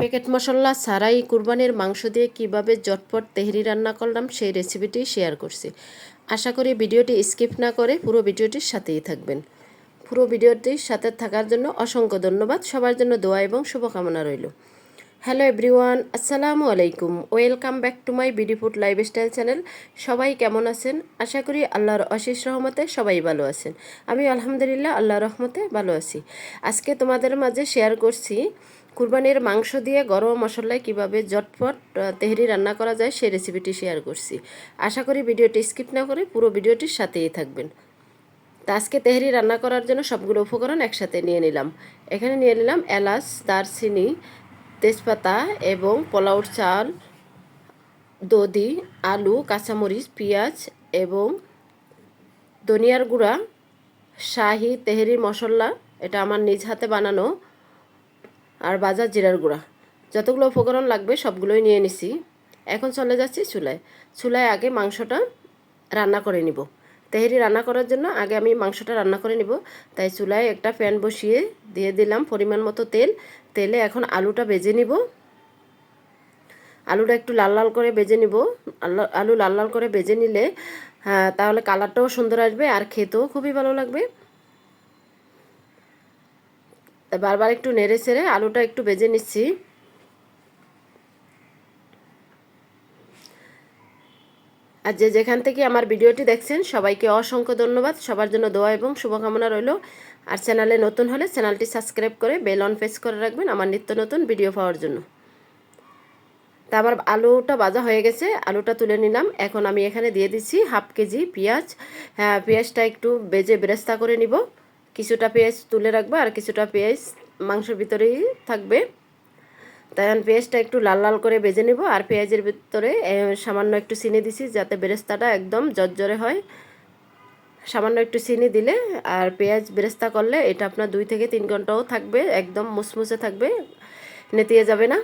Packet মশলা ছাড়াই কুরবানির মাংস দিয়ে কীভাবে জটপট তেহরি রান্না করলাম সেই রেসিপিটি শেয়ার করছি। আশা করি ভিডিওটি স্কিপ না করে পুরো ভিডিওটির সাথেই থাকবেন। পুরো ভিডিওটির সাথে থাকার জন্য অসংখ্য ধন্যবাদ। সবার জন্য দোয়া এবং শুভকামনা রইল। হ্যালো এভরিওয়ান, আসসালামু আলাইকুম। Welcome back to my BD food lifestyle channel. সবাই কেমন আছেন? আশা করি আল্লাহর অশেষ রহমতে সবাই ভালো আছেন। আমি আলহামদুলিল্লাহ আল্লাহর রহমতে ভালো আছি। আজকে তোমাদের মাঝে শেয়ার করছি কুরবানির মাংস দিয়ে গরম মশলায় কীভাবে জটপট তেহরি রান্না করা যায় সেই রেসিপিটি শেয়ার করছি। আশা করি ভিডিওটি স্কিপ না করে পুরো ভিডিওটির সাথেই থাকবেন। তা আজকে তেহরি রান্না করার জন্য সবগুলো উপকরণ একসাথে নিয়ে নিলাম। এখানে নিয়ে নিলাম এলাচ, দারচিনি, তেজপাতা এবং পোলাউর চাল, দধি, আলু, কাঁচামরিচ, পেঁয়াজ এবং ধনিয়ার গুঁড়া, শাহি তেহরি মশলা, এটা আমার নিজ হাতে বানানো। আর বাজার জিরার গুঁড়া। যতগুলো উপকরণ লাগবে সবগুলোই নিয়ে নিছি। এখন চলে যাচ্ছি চুলায়। চুলায় আগে মাংসটা রান্না করে নিব। তেহেরি রান্না করার জন্য আগে আমি মাংসটা রান্না করে নিব। তাই চুলায় একটা প্যান বসিয়ে দিয়ে দিলাম পরিমাণ মতো তেল। তেলে এখন আলুটা ভেজে নিব। আলুটা একটু লাল লাল করে ভেজে নিব। আলু- লাল লাল করে ভেজে নিলে হ্যাঁ, তাহলে কালারটাও সুন্দর আসবে আর খেতেও খুবই ভালো লাগবে। বারবার একটু নেড়ে ছেড়ে আলুটা একটু বেজে নিচ্ছি। আর যে যেখান থেকে আমার ভিডিওটি দেখছেন, সবাইকে অসংখ্য ধন্যবাদ। সবার জন্য দোয়া এবং শুভকামনা রইল। আর চ্যানেলে নতুন হলে চ্যানেলটি সাবস্ক্রাইব করে বেল অন প্রেস করে রাখবেন আমার নিত্য নতুন ভিডিও পাওয়ার জন্য। তা আমার আলুটা ভাজা হয়ে গেছে, আলুটা তুলে নিলাম। এখন আমি এখানে দিয়ে দিচ্ছি হাফ কেজি পেঁয়াজ। হ্যাঁ পেঁয়াজটা একটু বেজে বেরেস্তা করে নিব। কিছুটা পেঁয়াজ তুলে রাখব আর কিছুটা পেঁয়াজ মাংসের ভিতরেই থাকবে। তাই পেঁয়াজটা একটু লাল লাল করে বেজে নেব আর পেঁয়াজের ভিতরে সামান্য একটু চিনি দিছি যাতে বেরেস্তাটা একদম জর্জরে হয়। সামান্য একটু চিনি দিলে আর পেঁয়াজ বেরেস্তা করলে এটা আপনার দুই থেকে তিন ঘন্টাও থাকবে, একদম মুসমুসে থাকবে, নেতিয়ে যাবে না।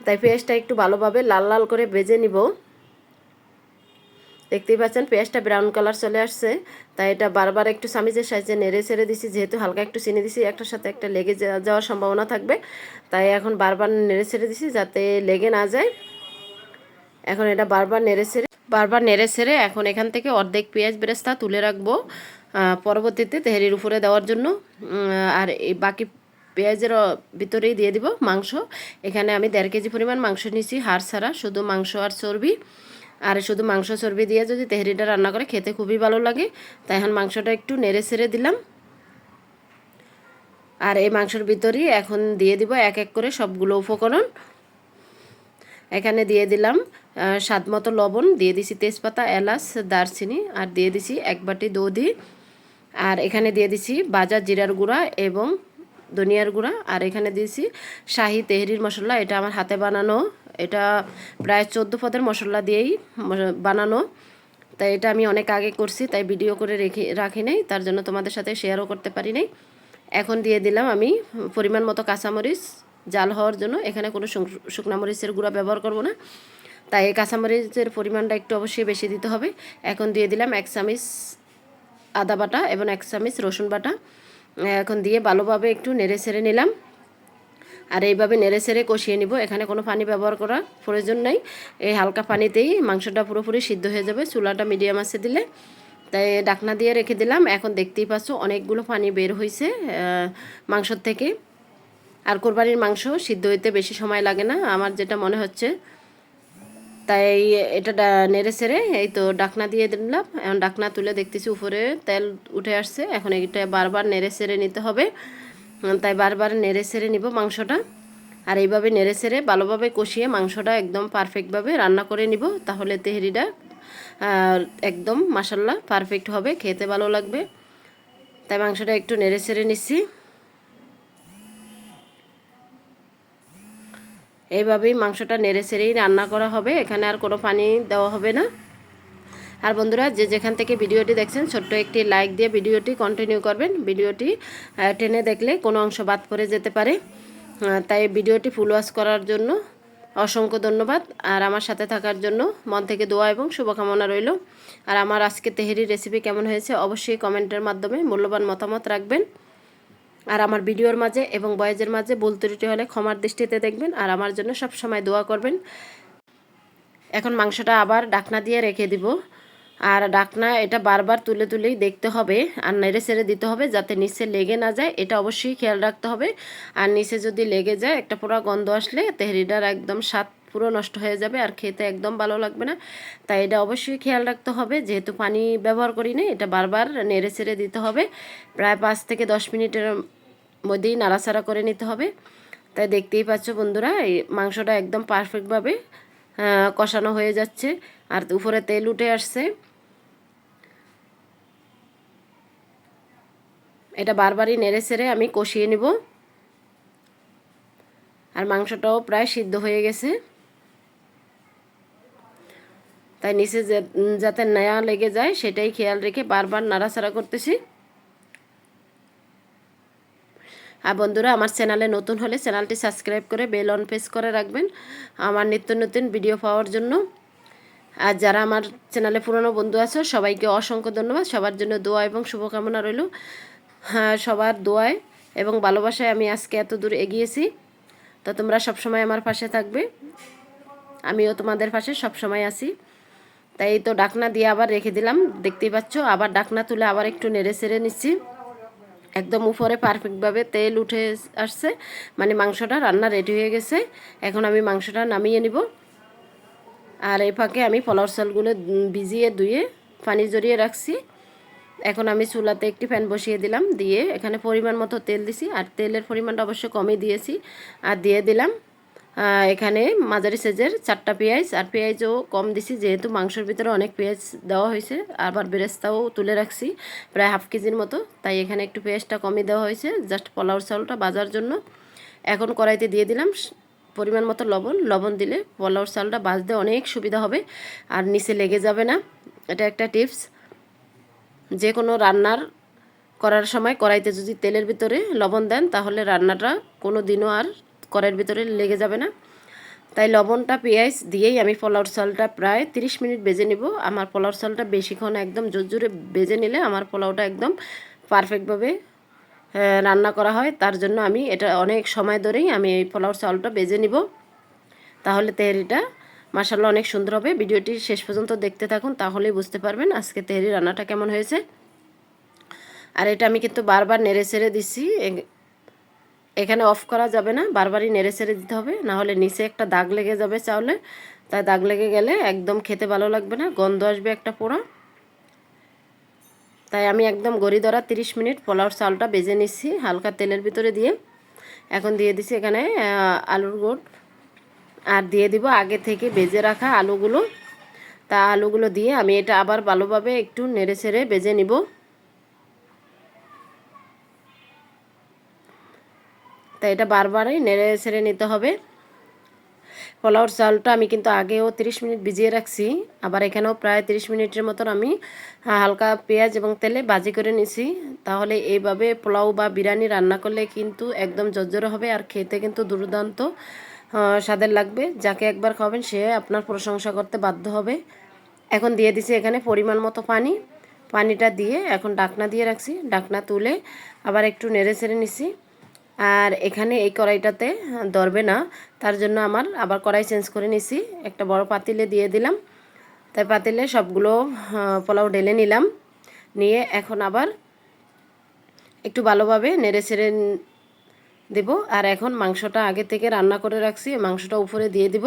তাই পেঁয়াজটা একটু ভালোভাবে লাল লাল করে ভেজে নিব। দেখতেই পাচ্ছেন, পেঁয়াজটা ব্রাউন কালার চলে আসছে। তাই এটা বারবার একটু সামিজের সাইজে নেড়ে ছেড়ে দিছি, যেহেতু হালকা একটু চিনি দিছি, একটার সাথে একটা লেগে যাওয়ার সম্ভাবনা থাকবে। তাই এখন বারবার নেড়ে ছেড়ে দিছি যাতে লেগে না যায়। এখন এটা বারবার নেড়ে ছেড়ে বারবার নেড়ে ছেড়ে এখন এখান থেকে অর্ধেক পেঁয়াজ বেরেস্তা তুলে রাখব পরবর্তীতে তেহারির উপরে দেওয়ার জন্য। আর এই বাকি পেঁয়াজের ভিতরেই দিয়ে দিব মাংস। এখানে আমি দেড় কেজি পরিমাণ মাংস নিয়েছি, হাড় ছাড়া, শুধু মাংস আর চর্বি। আর শুধু মাংস চর্বি দিয়ে যদি তেহারিটা রান্না করে খেতে খুবই ভালো লাগে, তাই এখন মাংসটা একটু নেড়ে ছেড়ে দিলাম। আর এই মাংসের ভিতরেই এখন দিয়ে দিব এক এক করে সবগুলো উপকরণ। এখানে দিয়ে দিলাম স্বাদ মতো লবণ, দিয়ে দিছি তেজপাতা, এলাচ, দারচিনি, আর দিয়ে দিছি এক বাটি দধি। আর এখানে দিয়ে দিছি বাজার জিরার গুঁড়া এবং ধনিয়ার গুঁড়া। আর এখানে দিয়েছি শাহি তেহরির মশলা, এটা আমার হাতে বানানো এটা প্রায় চোদ্দ পদের মশলা দিয়েই বানানো। তাই এটা আমি অনেক আগে করছি, তাই ভিডিও করে রেখে রাখি নাই, তার জন্য তোমাদের সাথে শেয়ারও করতে পারি নাই। এখন দিয়ে দিলাম আমি পরিমাণ মতো কাঁচামরিচ, জাল হওয়ার জন্য। এখানে কোনো শুক- শুকনা মরিচের গুঁড়া ব্যবহার করব না। তাই এই কাঁচামরিচের পরিমাণটা একটু অবশ্যই বেশি দিতে হবে। এখন দিয়ে দিলাম এক চামিচ আদা বাটা এবং এক চামিচ রসুন বাটা। এখন দিয়ে ভালোভাবে একটু নেড়ে ছেড়ে নিলাম। আর এইভাবে নেড়ে ছেড়ে কষিয়ে নিব। এখানে কোনো পানি ব্যবহার করার প্রয়োজন নেই। এই হালকা পানিতেই মাংসটা পুরোপুরি সিদ্ধ হয়ে যাবে। চুলাটা মিডিয়াম আছে দিলে। তাই ডাকনা দিয়ে রেখে দিলাম। এখন দেখতেই পাচ্ছ অনেকগুলো পানি বের হয়েছে মাংসর থেকে। আর কোরবানির মাংস সিদ্ধ হইতে বেশি সময় লাগে না, আমার যেটা মনে হচ্ছে। তাই এটা নেড়ে ছেড়ে এই তো ডাকনা দিয়ে দিলাম। এখন ডাকনা তুলে দেখতেছি উপরে তেল উঠে আসছে। এখন এটা বারবার নেড়ে ছেড়ে নিতে হবে। তাই বারবার নেড়ে ছেড়ে নিব মাংসটা। আর এইভাবে নেড়ে ছেড়ে ভালোভাবে কষিয়ে মাংসটা একদম পারফেক্টভাবে রান্না করে নিব, তাহলে তেহরিটা একদম মাসাল্লাহ পারফেক্ট হবে, খেতে ভালো লাগবে। তাই মাংসটা একটু নেড়ে ছেড়ে নিচ্ছি। এইভাবেই মাংসটা নেড়ে ছেড়েই রান্না করা হবে, এখানে আর কোনো পানি দেওয়া হবে না। আর বন্ধুরা, যে যেখান থেকে ভিডিওটি দেখছেন, ছোট্ট একটি লাইক দিয়ে ভিডিওটি কন্টিনিউ করবেন। ভিডিওটি টেনে দেখলে কোনো অংশ বাদ পড়ে যেতে পারে। তাই ভিডিওটি ফুল ওয়াশ করার জন্য অসংখ্য ধন্যবাদ। আর আমার সাথে থাকার জন্য মন থেকে দোয়া এবং শুভকামনা রইল। আর আমার আজকে তেহেরি রেসিপি কেমন হয়েছে, অবশ্যই কমেন্টের মাধ্যমে মূল্যবান মতামত রাখবেন। আর আমার ভিডিওর মাঝে এবং বয়েজের মাঝে ভুল ত্রুটি হলে ক্ষমার দৃষ্টিতে দেখবেন। আর আমার জন্য সব সময় দোয়া করবেন। এখন মাংসটা আবার ডাকনা দিয়ে রেখে দিব। আর ডাকনা এটা বারবার তুলে তুলেই দেখতে হবে আর নেড়ে ছেড়ে দিতে হবে যাতে নিচে লেগে না যায়, এটা অবশ্যই খেয়াল রাখতে হবে। আর নিচে যদি লেগে যায়, একটা পুরো গন্ধ আসলে তেহরিটার একদম স্বাদ পুরো নষ্ট হয়ে যাবে আর খেতে একদম ভালো লাগবে না। তাই এটা অবশ্যই খেয়াল রাখতে হবে, যেহেতু পানি ব্যবহার করি না এটা বারবার নেড়ে ছেড়ে দিতে হবে। প্রায় পাঁচ থেকে দশ মিনিটের মধ্যেই নাড়াচাড়া করে নিতে হবে। তাই দেখতেই পাচ্ছ বন্ধুরা, এই মাংসটা একদম পারফেক্টভাবে কষানো হয়ে যাচ্ছে। আর উপরে তেল উঠে আসছে। এটা বারবারই নেড়ে সেড়ে আমি কষিয়ে নিব। আর মাংসটাও প্রায় সিদ্ধ হয়ে গেছে। তাই নিচে যাতে নয়া লেগে যায় সেটাই খেয়াল রেখে বারবার নাড়াচাড়া করতেছি। আর বন্ধুরা, আমার চ্যানেলে নতুন হলে চ্যানেলটি সাবস্ক্রাইব করে বেল অন প্রেস করে রাখবেন আমার নিত্য নতুন ভিডিও পাওয়ার জন্য। আর যারা আমার চ্যানেলে পুরনো বন্ধু আছো, সবাইকে অসংখ্য ধন্যবাদ। সবার জন্য দোয়া এবং শুভকামনা রইল। সবার দোয়ায় এবং ভালোবাসায় আমি আজকে এত দূর এগিয়েছি। তো তোমরা সবসময় আমার পাশে থাকবে। আমিও তোমাদের পাশে সবসময় আছি। তাই তো ডাকনা দিয়ে আবার রেখে দিলাম। দেখতেই পাচ্ছ, আবার ডাকনা তুলে আবার একটু নেড়ে সেড়ে নিচ্ছি। একদম উপরে পারফেক্টভাবে তেল উঠে আসছে। মানে মাংসটা রান্না রেডি হয়ে গেছে। এখন আমি মাংসটা নামিয়ে নিব। আর এই ফাঁকে আমি পোলাও চালগুলো ভিজিয়ে ধুয়ে পানি জড়িয়ে রাখছি। এখন আমি চুলাতে একটি ফ্যান বসিয়ে দিলাম, দিয়ে এখানে পরিমাণ মতো তেল দিছি, আর তেলের পরিমাণটা অবশ্য কমই দিয়েছি, আর দিয়ে দিলাম এখানে মাঝারি সাইজের চারটা পেঁয়াজ, আর পেঁয়াজও কম দিছি, যেহেতু মাংসের ভিতরে অনেক পেঁয়াজ দেওয়া হয়েছে, আবার বেরেস্তাও তুলে রাখছি, প্রায় হাফ কেজির মতো, তাই এখানে একটু পেঁয়াজটা কমই দেওয়া হয়েছে, জাস্ট পোলাওর চাউলটা বাজার জন্য। এখন কড়াইতে দিয়ে দিলাম পরিমাণ মতো লবণ লবণ দিলে পোলাওর চালটা বাজতে অনেক সুবিধা হবে, আর নিচে লেগে যাবে না, এটা একটা টিপস। যে কোনো রান্নার করার সময় কড়াইতে যদি তেলের ভিতরে লবণ দেন, তাহলে রান্নাটা কোনো দিনও আর কড়াইয়ের ভিতরে লেগে যাবে না। তাই লবণটা, পেঁয়াজ দিয়েই আমি পোলাওর চালটা প্রায় 30 মিনিট বেজে নিব। আমার পোলাওর চালটা বেশিক্ষণ একদম জোর জোরে বেজে নিলে আমার পোলাওটা একদম পারফেক্টভাবে রান্না করা হয়। তার জন্য আমি এটা অনেক সময় ধরেই আমি এই পোলাওর চালটা বেজে নিব। তাহলে তেহরিটা মাসাল্লাহ অনেক সুন্দর হবে। ভিডিওটি শেষ পর্যন্ত দেখতে থাকুন, তাহলেই বুঝতে পারবেন আজকে তেহরি রান্নাটা কেমন হয়েছে। আর এটা আমি কিন্তু বারবার নেড়ে ছেড়ে দিচ্ছি। এখানে অফ করা যাবে না, বারবারই নেড়ে ছেড়ে দিতে হবে। নাহলে নিচে একটা দাগ লেগে যাবে চাউলে। তাই দাগ লেগে গেলে একদম খেতে ভালো লাগবে না, গন্ধ আসবে একটা পোড়া। তাই আমি একদম গড়ি ধরা তিরিশ মিনিট পোলাওর চালটা বেজে নিচ্ছি, হালকা তেলের ভিতরে দিয়ে। এখন দিয়ে দিছি এখানে আলুর গোট আর দিয়ে দিব আগে থেকে বেজে রাখা আলুগুলো। তা আলুগুলো দিয়ে আমি এটা আবার ভালোভাবে একটু নেড়ে ছেড়ে বেজে নিব। তা এটা বারবারই নেড়ে ছেড়ে নিতে হবে। পোলাওর চালটা আমি কিন্তু আগেও 30 মিনিট ভিজিয়ে রাখছি। আবার এখানেও প্রায় 30 মিনিটের মতন আমি হালকা পেঁয়াজ এবং তেলে বাজি করে নিছি। তাহলে এইভাবে পোলাও বা বিরিয়ানি রান্না করলে কিন্তু একদম জর্জরে হবে আর খেতে কিন্তু দুর্দান্ত। স্বাদের লাগবে। যাকে একবার খাবেন সে আপনার প্রশংসা করতে বাধ্য হবে। এখন দিয়ে দিছি এখানে পরিমাণ মতো পানি। পানিটা দিয়ে এখন ডাকনা দিয়ে রাখছি। ডাকনা তুলে আবার একটু নেড়ে ছেড়ে নিছি। আর এখানে এই কড়াইটাতে ধরবে না। তার জন্য আমার আবার কড়াই চেঞ্জ করে নিছি। একটা বড় পাতিলে দিয়ে দিলাম। তাই পাতিলে সবগুলো পোলাও ঢেলে নিলাম। নিয়ে এখন আবার একটু ভালোভাবে নেড়ে ছেড়ে দেব। আর এখন মাংসটা আগে থেকে রান্না করে রাখছি, মাংসটা উপরে দিয়ে দিব।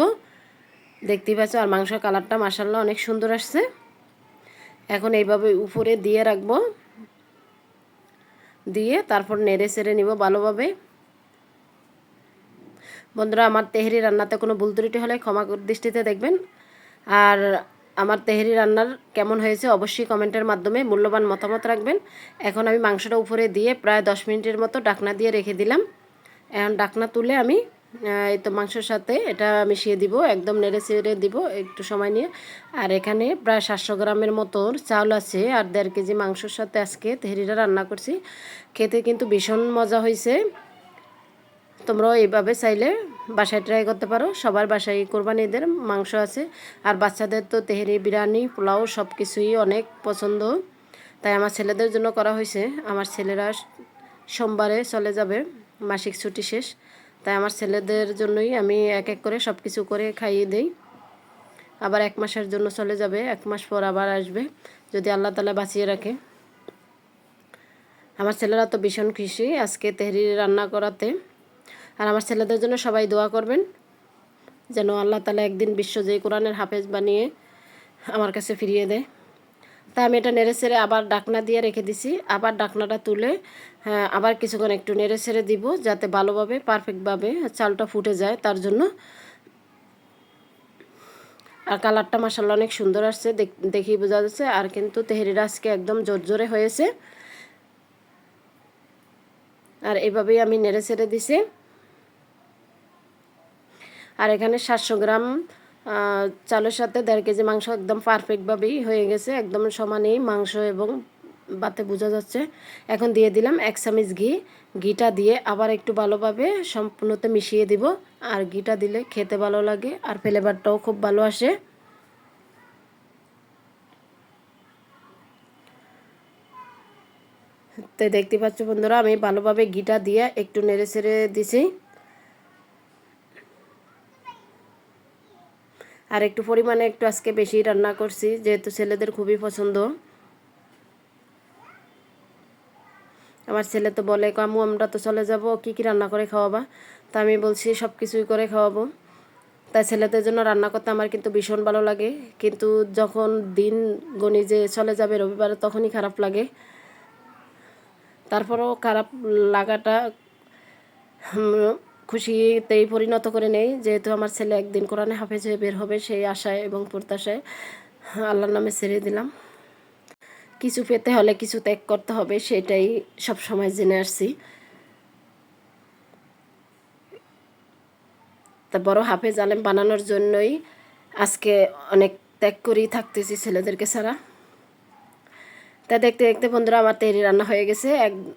দেখতেই পাচ্ছ, আর মাংসের কালারটা মাসাল্লাহ অনেক সুন্দর আসছে। এখন এইভাবে উপরে দিয়ে রাখব। দিয়ে তারপর নেড়ে সেড়ে নিব ভালোভাবে। বন্ধুরা, আমার তেহরি রান্নাতে কোনো ভুল ত্রুটি হলে ক্ষমা দৃষ্টিতে দেখবেন। আর আমার তেহরি রান্নার কেমন হয়েছে অবশ্যই কমেন্টের মাধ্যমে মূল্যবান মতামত রাখবেন। এখন আমি মাংসটা উপরে দিয়ে প্রায় দশ মিনিটের মতো ডাকনা দিয়ে রেখে দিলাম। এখন ডাকনা তুলে আমি এই তো মাংসের সাথে এটা মিশিয়ে দিব, একদম নেড়ে চেড়ে দিব একটু সময় নিয়ে। আর এখানে প্রায় সাতশো গ্রামের মতো চাউল আছে আর দেড় কেজি মাংসের সাথে আজকে তেহরিটা রান্না করছি। খেতে কিন্তু ভীষণ মজা হয়েছে। তোমরাও এইভাবে চাইলে বাসায় ট্রাই করতে পারো। সবার বাসায় কোরবানিদের মাংস আছে। আর বাচ্চাদের তো তেহরি, বিরিয়ানি, পোলাও সব কিছুই অনেক পছন্দ। তাই আমার ছেলেদের জন্য করা হয়েছে। আমার ছেলেরা সোমবারে চলে যাবে। মাসিক ছুটি শেষ। তাই আমার ছেলেদের জন্যই আমি এক এক করে সব কিছু করে খাইয়ে দেই। আবার এক মাসের জন্য চলে যাবে, এক মাস পর আবার আসবে, যদি আল্লাহ তালা বাঁচিয়ে রাখে। আমার ছেলেরা তো ভীষণ খুশি আজকে তেহরি রান্না করাতে। আর আমার ছেলেদের জন্য সবাই দোয়া করবেন, যেন আল্লাহ তালা একদিন বিশ্বজয়ী কোরআনের হাফেজ বানিয়ে আমার কাছে ফিরিয়ে দেয়। তা আমি এটা নেড়ে ছেড়ে আবার ডাকনা দিয়ে রেখে দিছি। আবার ডাকনাটা তুলে হ্যাঁ, আবার কিছুক্ষণ একটু নেড়ে ছেড়ে দিব যাতে ভালোভাবে পারফেক্টভাবে চালটা ফুটে যায় তার জন্য। আর কালারটা মাসাল্লাহ অনেক সুন্দর আসছে দেখি বোঝা যাচ্ছে। আর কিন্তু তেহেরিটা আজকে একদম জোরজোরে হয়েছে। আর এভাবেই আমি নেড়ে ছেড়ে দিছি। আর এখানে সাতশো গ্রাম চালের সাথে দেড় কেজি মাংস একদম পারফেক্টভাবেই হয়ে গেছে। একদম সমানেই মাংস এবং বাতে বোঝা যাচ্ছে। এখন দিয়ে দিলাম এক চামিচ ঘি। ঘিটা দিয়ে আবার একটু ভালোভাবে সম্পূর্ণতে মিশিয়ে দিব। আর ঘিটা দিলে খেতে ভালো লাগে আর ফ্লেভারটাও খুব ভালো আসে। তো দেখতে পাচ্ছ বন্ধুরা, আমি ভালোভাবে ঘিটা দিয়ে একটু নেড়ে ছেড়ে দিছি। আর একটু পরিমাণে একটু আজকে বেশি রান্না করছি, যেহেতু ছেলেদের খুবই পছন্দ। আমার ছেলে তো বলে কামু আমরা তো চলে যাব, কি কি রান্না করে খাওয়াবা? তা আমি বলছি, সব কিছুই করে খাওয়াবো। তাই ছেলেদের জন্য রান্না করতে আমার কিন্তু ভীষণ ভালো লাগে, কিন্তু যখন দিন গণি যে চলে যাবে রবিবারে তখনই খারাপ লাগে। তারপরও খারাপ লাগাটা খুশিতেই পরিণত করে নেই। যেহেতু আমার ছেলে একদিন কোরআনে হাফেজ হয়ে বের হবে সেই আশায় এবং প্রত্যাশায় আল্লাহর নামে ছেড়ে দিলাম। কিছু পেতে হলে কিছু ত্যাগ করতে হবে, সেটাই সব সময় জেনে আসছি। তা বড় হাফেজ আলেম বানানোর জন্যই আজকে অনেক ত্যাগ করেই থাকতেছি ছেলেদেরকে ছাড়া। তা দেখতে দেখতে বন্ধুরা আমার তেরি রান্না হয়ে গেছে।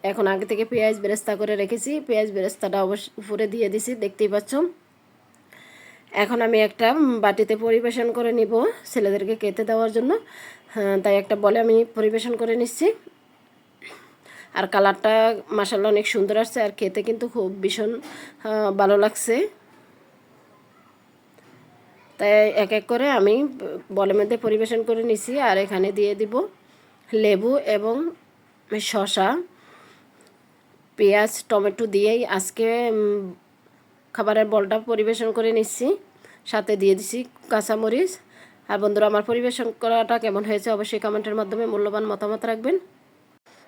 এখন আগে থেকে পেঁয়াজ বেরেস্তা করে রেখেছি। পেঁয়াজ বেরেস্তাটা অবশ্য উপরে দিয়ে দিছি দেখতেই পাচ্ছ। এখন আমি একটা বাটিতে পরিবেশন করে নিব ছেলেদেরকে কেটে দেওয়ার জন্য। হ্যাঁ, তাই একটা বলে আমি পরিবেশন করে নিচ্ছি। আর কালারটা মাসাল্লা অনেক সুন্দর আসছে আর খেতে কিন্তু খুব ভীষণ ভালো লাগছে। তাই এক এক করে আমি বলের মধ্যে পরিবেশন করে নিছি আর এখানে দিয়ে দিব। লেবু এবং শশা পেঁয়াজ, টমেটো দিয়েই আজকে খাবারের বলটা পরিবেশন করে নিচ্ছি। সাথে দিয়ে দিছি কাঁচামরিচ। আর বন্ধুরা, আমার পরিবেশন করাটা কেমন হয়েছে অবশ্যই কমেন্টের মাধ্যমে মূল্যবান মতামত রাখবেন।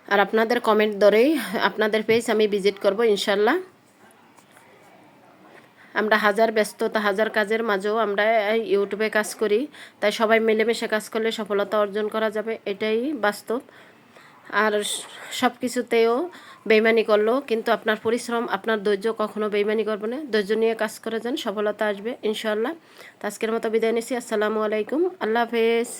আর আপনাদের কমেন্ট ধরেই আপনাদের পেজ আমি ভিজিট করব ইনশাল্লাহ আমরা হাজার ব্যস্ততা, হাজার কাজের মাঝেও আমরা ইউটিউবে কাজ করি। তাই সবাই মিলেমিশে কাজ করলে সফলতা অর্জন করা যাবে, এটাই বাস্তব। আর সব কিছুতেও বেইমানি করলেও কিন্তু আপনার পরিশ্রম, আপনার ধৈর্য কখনো বেইমানি করবে না। ধৈর্য নিয়ে কাজ করে যান, সফলতা আসবে ইনশাল্লাহ আজকের মতো বিদায় নিচ্ছি আসসালামু আলাইকুম, আল্লাহ হাফেজ।